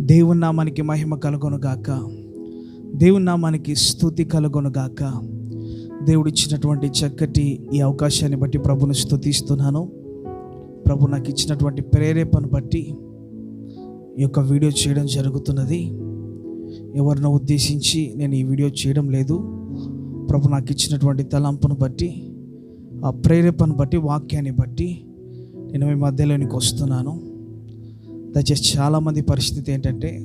దేవుని నామానికి మహిమ కలుగొను గాక. దేవుని నామానికి స్థుతి కలుగొను గాక. దేవుడు ఇచ్చినటువంటి చక్కటి ఈ అవకాశాన్ని బట్టి ప్రభుని స్థుతిస్తున్నాను. ప్రభు నాకు ఇచ్చినటువంటి ప్రేరేపను బట్టి ఈ యొక్క వీడియో చేయడం జరుగుతున్నది. ఎవరినో ఉద్దేశించి నేను ఈ వీడియో చేయడం లేదు. ప్రభు నాకు ఇచ్చినటువంటి తలంపును బట్టి ఆ ప్రేరేపను బట్టి వాక్యాన్ని బట్టి నేను మీ మధ్యలోనికి వస్తున్నాను. దయచేసి చాలామంది పరిస్థితి ఏంటంటే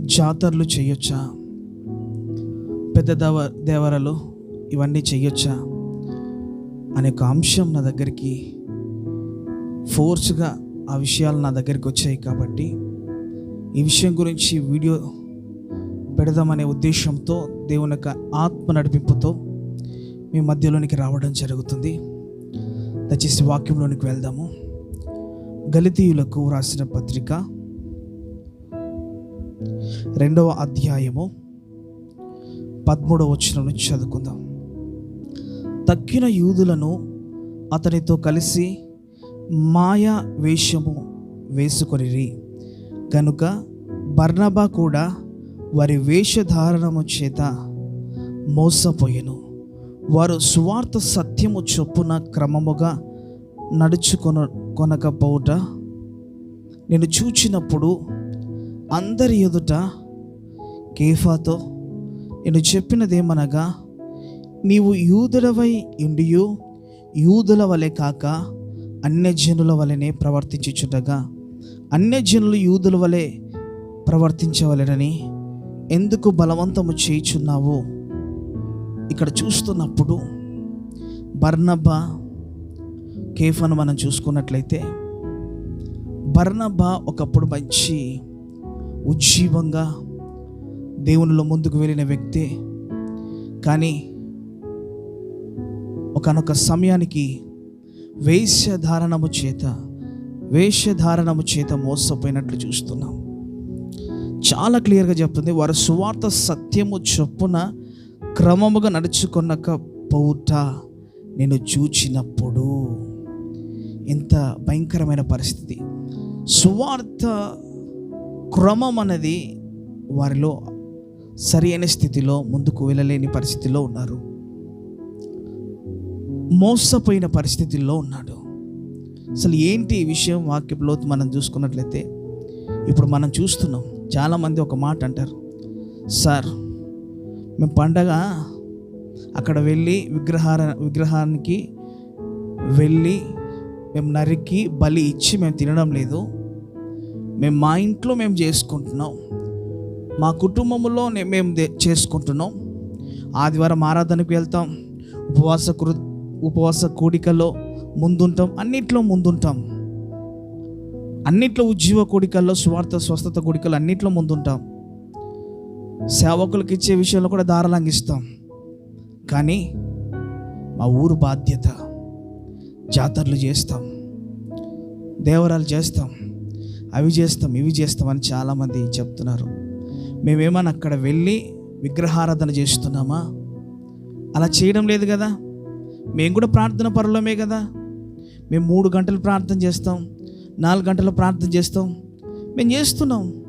జాతరలు చేయొచ్చా? పెద్ద దేవ దేవరలు ఇవన్నీ చేయొచ్చా? అనే ఒక అంశం నా దగ్గరికి ఫోర్స్గా ఆ విషయాలు నా దగ్గరికి వచ్చాయి కాబట్టి ఈ విషయం గురించి వీడియో పెడదామనే ఉద్దేశంతో దేవుని యొక్క ఆత్మ నడిపింపుతో మీ మధ్యలోనికి రావడం జరుగుతుంది. దయచేసి వాక్యంలోనికి వెళ్దాము. గలితీయులకు రాసిన పత్రిక. రెండవ అధ్యాయము పదమూడవ వచ్చిన నుంచి చదువుకుందాం. తక్కిన యూదులను అతనితో కలిసి మాయా వేషము వేసుకొనిరి. కనుక బర్నబా కూడా వారి వేషధారణము చేత మోసపోయెను. వారు సువార్త సత్యము చొప్పున క్రమముగా నడుచుకొన కొనకపోవుట? నేను చూచినప్పుడు అందరి ఎదుట కేఫాతో నేను చెప్పినదేమనగా నీవు యూదులవై ఉండియు యూదుల వలె కాక అన్యజనుల వలెనే ప్రవర్తించుచుండగా అన్యజనులు యూదుల వలె ప్రవర్తించవలెనని ఎందుకు బలవంతము చేయుచున్నావు? ఇక్కడ చూస్తున్నప్పుడు బర్నబా కేఫను మనం చూసుకున్నట్లయితే బర్ణబా ఒకప్పుడు మంచి ఉజ్జీవంగా దేవునిలో ముందుకు వెళ్ళిన వ్యక్తి. కానీ ఒకనొక సమయానికి వేషధారణము చేత వేషధారణము చేత మోసపోయినట్లు చూస్తున్నాం. చాలా క్లియర్గా చెప్తుంది వారు సువార్త సత్యము చొప్పున క్రమముగా నడుచుకున్నక పౌట నేను చూచినప్పుడు. ఇంత భయంకరమైన పరిస్థితి. సువార్త క్రమం అనేది వారిలో సరి అయిన స్థితిలో ముందుకు వెళ్ళలేని పరిస్థితిలో ఉన్నారు. మోసపోయిన పరిస్థితుల్లో ఉన్నాడు. అసలు ఏంటి ఈ విషయం? వాక్యంలో మనం చూసుకున్నట్లయితే ఇప్పుడు మనం చూస్తున్నాం. చాలామంది ఒక మాట అంటారు. సార్ మేము పండగ అక్కడ వెళ్ళి విగ్రహార విగ్రహానికి వెళ్ళి మేము నరికి బలి ఇచ్చి మేము తినడం లేదు. మేము మా ఇంట్లో మేము చేసుకుంటున్నాం. మా కుటుంబంలో మేము చేసుకుంటున్నాం. ఆదివారం ఆరాధనకు వెళ్తాం. ఉపవాస కృ ఉపవాస కూడికలో ముందుంటాం. అన్నిట్లో ముందుంటాం. అన్నిట్లో ఉజ్జీవ కూడికల్లో స్వార్థ స్వస్థత కూడికలు అన్నిట్లో ముందుంటాం. సేవకులకు ఇచ్చే విషయంలో కూడా దారలంగిస్తాం కానీ మా ఊరు బాధ్యత. జాతరలు చేస్తాం. దేవరాలు చేస్తాం. అవి చేస్తాం ఇవి చేస్తాం అని చాలామంది చెప్తున్నారు. మేమేమన్నా అక్కడ వెళ్ళి విగ్రహారాధన చేస్తున్నామా? అలా చేయడం లేదు కదా? మేము కూడా ప్రార్థన పరులమే కదా? మేము మూడు గంటలు ప్రార్థన చేస్తాం నాలుగు గంటలు ప్రార్థన చేస్తాం. మేము చేస్తున్నాం.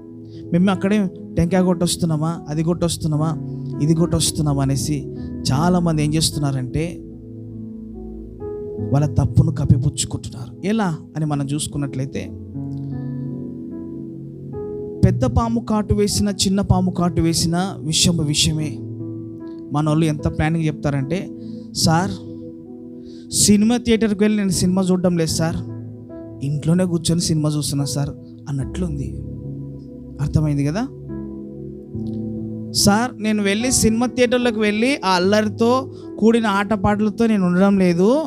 మేము అక్కడే టెంకాయ కొట్టొస్తున్నామా అది కొట్టొస్తున్నామా ఇది కొట్టొస్తున్నామా అనేసి చాలామంది ఏం చేస్తున్నారంటే వాళ్ళ తప్పును కప్పిపుచ్చుకుంటున్నారు. ఎలా అని మనం చూసుకున్నట్లయితే పెద్ద పాము కాటు వేసిన చిన్న పాము కాటు వేసిన విషయం విషయమే. మన వాళ్ళు ఎంత ప్లానింగ్ చెప్తారంటే సార్ సినిమా థియేటర్కి వెళ్ళి నేను సినిమా చూడడం లేదు సార్. ఇంట్లోనే కూర్చొని సినిమా చూస్తున్నా సార్ అన్నట్లుంది. అర్థమైంది కదా? సార్ నేను వెళ్ళి సినిమా థియేటర్లోకి వెళ్ళి ఆ అల్లరితో కూడిన ఆటపాటలతో నేను ఉండడం లేదు.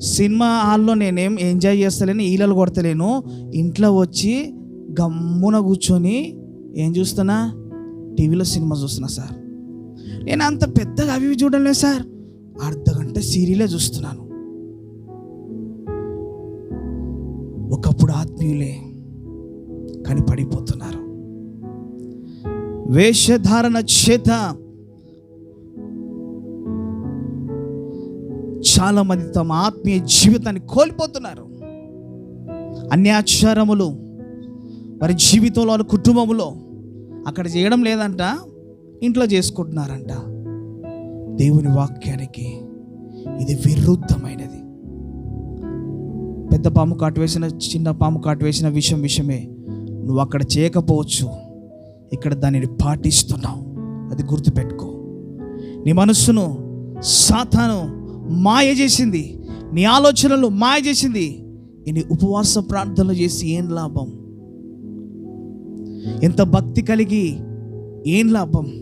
సినిమా హాల్లో నేనేం ఎంజాయ్ చేస్తలేను ఈలలు కొడతలేను. ఇంట్లో వచ్చి గమ్మున కూర్చొని ఏం చూస్తున్నా? టీవీలో సినిమా చూస్తున్నా సార్. నేను అంత పెద్దగా అవి ఇవి చూడడం లేదు సార్. అర్ధ గంట సీరియలే చూస్తున్నాను. ఒకప్పుడు ఆత్మీయులే కానీ పడిపోతున్నారు వేషధారణ చేత చాలామంది తమ ఆత్మీయ జీవితాన్ని కోల్పోతున్నారు. అన్యాచారములు వారి జీవితంలో వాళ్ళ కుటుంబంలో అక్కడ చేయడం లేదంట ఇంట్లో చేసుకుంటున్నారంట. దేవుని వాక్యానికి ఇది విరుద్ధమైనది. పెద్ద పాము కాటు వేసిన చిన్న పాము కాటు వేసిన విషయం విషయమే. నువ్వు అక్కడ చేయకపోవచ్చు. ఇక్కడ దానిని పాటిస్తున్నావు. అది గుర్తుపెట్టుకో. నీ మనస్సును సాతాను మాయ చేసింది. నీ ఆలోచనలు మాయ చేసింది. ఇన్ని ఉపవాస ప్రార్థనలు చేసి ఏం లాభం? ఎంత భక్తి కలిగి ఏం లాభం?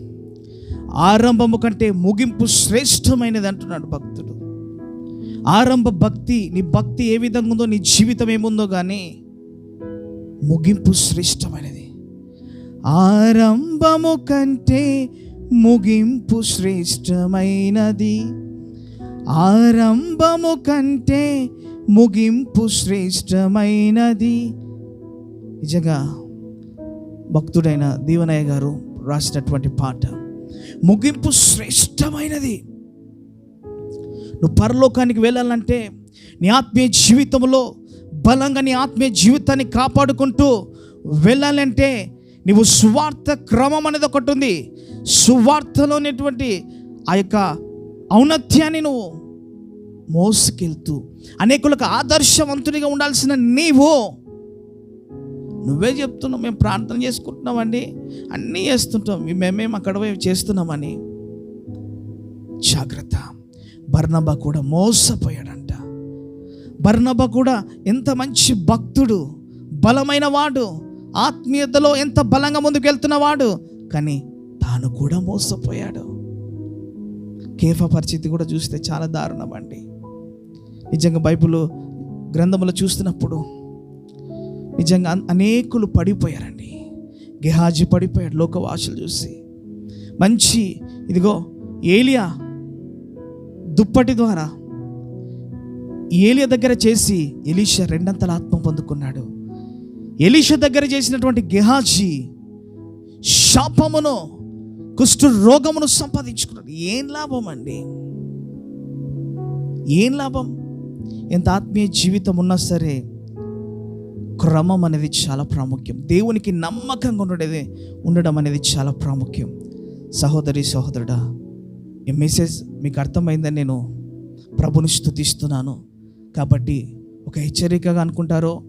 ఆరంభము కంటే ముగింపు శ్రేష్టమైనది అంటున్నాడు భక్తుడు. ఆరంభ భక్తి నీ భక్తి ఏ విధంగా ఉందో నీ జీవితం ఏముందో కానీ ముగింపు శ్రేష్టమైనది. ఆరంభము కంటే ముగింపు శ్రేష్టమైనది. ఆరంభము కంటే ముగింపు శ్రేష్టమైనది. నిజంగా భక్తుడైన దీవనయ్య గారు రాసినటువంటి పాట ముగింపు శ్రేష్టమైనది. నువ్వు పరలోకానికి వెళ్ళాలంటే నీ ఆత్మీయ జీవితంలో బలంగా నీ ఆత్మీయ జీవితాన్ని కాపాడుకుంటూ వెళ్ళాలంటే నువ్వు సువార్త క్రమం అనేది ఒకటి ఉంది. సువార్తలోనేటువంటి ఆ యొక్క ఔన్నత్యాన్ని నువ్వు మోసుకెళ్తూ అనేకులకు ఆదర్శవంతునిగా ఉండాల్సిన నీవు నువ్వే చెప్తున్నావు మేము ప్రార్థన చేసుకుంటున్నామండి అన్నీ చేస్తుంటాం మేమేం అక్కడ చేస్తున్నామని. జాగ్రత్త. బర్నబా కూడా మోసపోయాడంట. బర్నబా కూడా ఎంత మంచి భక్తుడు బలమైన వాడు ఆత్మీయతలో ఎంత బలంగా ముందుకు వెళ్తున్నవాడు కానీ తాను కూడా మోసపోయాడు. కేఫ పరిస్థితి కూడా చూస్తే చాలా దారుణం అండి. నిజంగా బైబిల్ గ్రంథంలో చూస్తున్నప్పుడు నిజంగా అనేకులు పడిపోయారండి. గెహాజీ పడిపోయాడు లోకవాసులు చూసి. మంచి ఇదిగో ఏలియా దుప్పటి ద్వారా ఏలియా దగ్గర చేసి ఎలీషా రెండంతల ఆత్మ పొందుకున్నాడు. ఎలీషా దగ్గర చేసినటువంటి గెహాజీ శాపమును కుష్ఠ రోగమును సంపాదించుకున్నాడు. ఏం లాభం అండి? ఏం లాభం? ఎంత ఆత్మీయ జీవితం ఉన్నా సరే క్రమం అనేది చాలా ప్రాముఖ్యం. దేవునికి నమ్మకంగా ఉండేది ఉండడం అనేది చాలా ప్రాముఖ్యం. సహోదరి సహోదరుడా ఈ మెసేజ్ మీకు అర్థమైందని నేను ప్రభుని స్థుతిస్తున్నాను. కాబట్టి ఒక హెచ్చరికగా అనుకుంటారో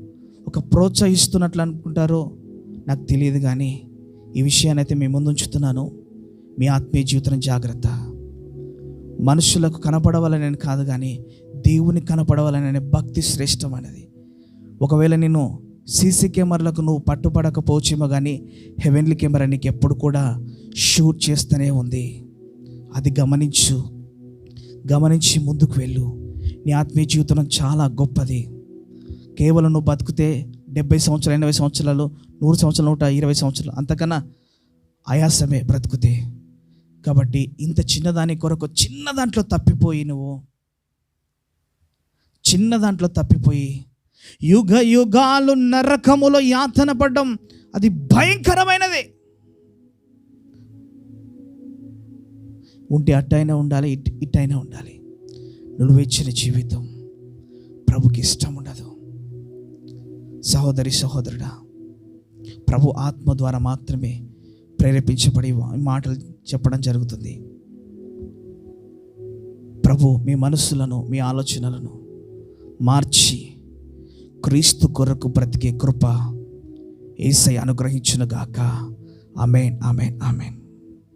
ఒక ప్రోత్సహిస్తున్నట్లు అనుకుంటారో నాకు తెలియదు కానీ ఈ విషయాన్ని అయితే మీ ముందు ఉంచుతున్నాను. మీ ఆత్మీయ జీవితం జాగ్రత్త. మనుషులకు కనపడవాలని కాదు కానీ దేవుని కనపడవాలనే భక్తి శ్రేష్టమైనది. ఒకవేళ నేను సీసీ కెమెరాలకు నువ్వు పట్టుపడకపోవచ్చేమో కానీ హెవెన్లీ కెమెరా నీకు ఎప్పుడు కూడా షూట్ చేస్తూనే ఉంది. అది గమనించు. గమనించి ముందుకు వెళ్ళు. నీ ఆత్మీయ జీవితం చాలా గొప్పది. కేవలం నువ్వు బతికితే డెబ్బై సంవత్సరాలు ఎనభై సంవత్సరాలు నూరు సంవత్సరాలు నూట ఇరవై సంవత్సరాలు అంతకన్నా ఆయాసమే బ్రతుకుతే. కాబట్టి ఇంత చిన్నదాని కొరకు చిన్న దాంట్లో తప్పిపోయి నువ్వు. చిన్న దాంట్లో తప్పిపోయి యుగ యుగాలు నరకములో యాతన పడ్డం అది భయంకరమైనది. ఉంటే అట్టయినా ఉండాలి ఇట్ ఇట్టైనా ఉండాలి. నువ్వు ఇచ్చిన జీవితం. ప్రభుకి ఇష్టం ఉండదు. సహోదరి సహోదరుడా ప్రభు ఆత్మ ద్వారా మాత్రమే ప్రేరేపించబడి మాటలు చెప్పడం జరుగుతుంది. ప్రభు మీ మనస్సులను మీ ఆలోచనలను మార్చి క్రీస్తు కొరకు బ్రతికే కృప ఏసై అనుగ్రహించునుగాక. Amen amen amen.